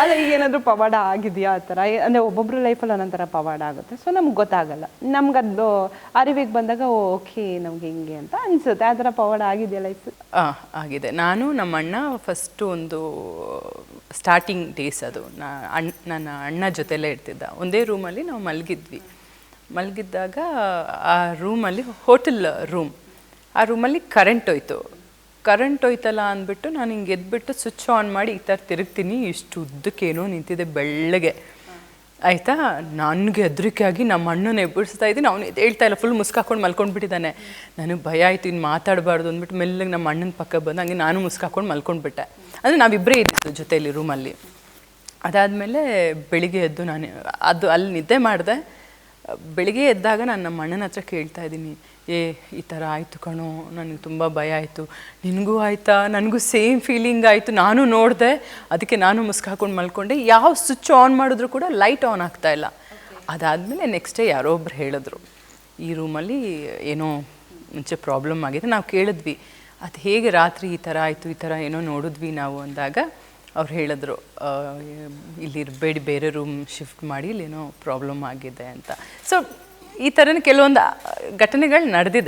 ಅಲ್ಲ ಈಗ ಏನಾದರೂ ಪವಾಡ ಆಗಿದೆಯಾ ಆ ಥರ? ಅಂದರೆ ಒಬ್ಬೊಬ್ರು ಲೈಫಲ್ಲಿ ಒಂದೊಂಥರ ಪವಾಡ ಆಗುತ್ತೆ. ಸೊ ನಮ್ಗೆ ಗೊತ್ತಾಗಲ್ಲ. ನಮ್ಗೆ ಅದು ಅರಿವಿಗೆ ಬಂದಾಗ ಓಕೆ, ನಮ್ಗೆ ಹಿಂಗೆ ಅಂತ ಅನಿಸುತ್ತೆ. ಆ ಥರ ಪವಾಡ ಆಗಿದೆಯಾ ಲೈಫ್ ಹಾಂ ಆಗಿದೆ. ನಾನು ನಮ್ಮ ಅಣ್ಣ ಫಸ್ಟು ಒಂದು ಸ್ಟಾರ್ಟಿಂಗ್ ಡೇಸ್ ಅದು. ನಾ ಅಣ್ಣ ನನ್ನ ಅಣ್ಣ ಜೊತೆಲೇ ಇರ್ತಿದ್ದ. ಒಂದೇ ರೂಮಲ್ಲಿ ನಾವು ಮಲಗಿದ್ವಿ. ಮಲಗಿದ್ದಾಗ ಆ ರೂಮಲ್ಲಿ ಹೋಟೆಲ್ ರೂಮ್ ಆ ರೂಮಲ್ಲಿ ಕರೆಂಟ್ ಹೋಯ್ತು. ಕರೆಂಟ್ ಹೋಯ್ತಲ್ಲ ಅಂದ್ಬಿಟ್ಟು ನಾನು ಹಿಂಗೆ ಎದ್ಬಿಟ್ಟು ಸ್ವಿಚ್ ಆನ್ ಮಾಡಿ ಈ ಥರ ತಿರುಗ್ತೀನಿ, ಇಷ್ಟು ಉದ್ದಕ್ಕೇನೋ ನಿಂತಿದೆ ಬೆಳ್ಳಗೆ. ಆಯಿತಾ? ನನಗೆ ಹೆದರಿಕೆ ಆಗಿ ನಮ್ಮ ಅಣ್ಣನ ಎಬ್ಬಿಡಿಸ್ತಾ ಇದ್ದೀನಿ, ಅವನು ಹೇಳ್ತಾ ಇಲ್ಲ ಫುಲ್ ಮುಸ್ಕಾಕೊಂಡು ಮಲ್ಕೊಂಡ್ಬಿಟ್ಟಿದ್ದಾನೆ. ನನಗೆ ಭಯ ಆಯ್ತು ಇನ್ನು ಮಾತಾಡಬಾರ್ದು ಅಂದ್ಬಿಟ್ಟು ಮೆಲ್ಲಗೆ ನಮ್ಮ ಅಣ್ಣನ ಪಕ್ಕ ಬಂದು ಹಂಗೆ ನಾನು ಮುಸ್ಕಾಕೊಂಡು ಮಲ್ಕೊಂಡ್ಬಿಟ್ಟೆ. ಅಂದರೆ ನಾವಿಬ್ಬರೇ ಇದ್ದಿದ್ದು ಜೊತೆಯಲ್ಲಿ ರೂಮಲ್ಲಿ ಅದಾದಮೇಲೆ ಬೆಳಿಗ್ಗೆ ಎದ್ದು ನಾನು, ಅದು ಅಲ್ಲಿ ನಿದ್ದೆ ಮಾಡಿದೆ. ಬೆಳಿಗ್ಗೆ ಎದ್ದಾಗ ನಾನು ನಮ್ಮ ಅಣ್ಣನ ಹತ್ರ ಕೇಳ್ತಾ ಇದ್ದೀನಿ, ಏ, ಈ ಥರ ಆಯಿತು ಕಣೋ, ನನಗೆ ತುಂಬ ಭಯ ಆಯಿತು, ನಿನಗೂ ಆಯಿತಾ? ನನಗೂ ಸೇಮ್ ಫೀಲಿಂಗ್ ಆಯಿತು, ನಾನು ನೋಡಿದೆ, ಅದಕ್ಕೆ ನಾನು ಮುಸ್ಕ್ ಹಾಕೊಂಡು ಮಲ್ಕೊಂಡೆ, ಯಾವ ಸ್ವಿಚ್ ಆನ್ ಮಾಡಿದ್ರು ಕೂಡ ಲೈಟ್ ಆನ್ ಆಗ್ತಾ ಇಲ್ಲ. ಅದಾದಮೇಲೆ ನೆಕ್ಸ್ಟ್ ಡೇ ಯಾರೋ ಒಬ್ರು ಹೇಳಿದ್ರು, ಈ ರೂಮಲ್ಲಿ ಏನೋ ಮುಂಚೆ ಪ್ರಾಬ್ಲಮ್ ಆಗಿದೆ. ನಾವು ಕೇಳಿದ್ವಿ, ಅದು ಹೇಗೆ ರಾತ್ರಿ ಈ ಥರ ಆಯಿತು, ಈ ಥರ ಏನೋ ನೋಡಿದ್ವಿ ನಾವು ಅಂದಾಗ ಅವ್ರು ಹೇಳಿದ್ರು ಇಲ್ಲಿ ಇರಬೇಡಿ, ಬೇರೆ ರೂಮ್ ಶಿಫ್ಟ್ ಮಾಡಿ, ಇಲ್ಲೇನೋ ಪ್ರಾಬ್ಲಮ್ ಆಗಿದೆ ಅಂತ. ಸೊ ಈ ಥರನ ಕೆಲವೊಂದು ಘಟನೆಗಳು ನಡೆದಿದೆ.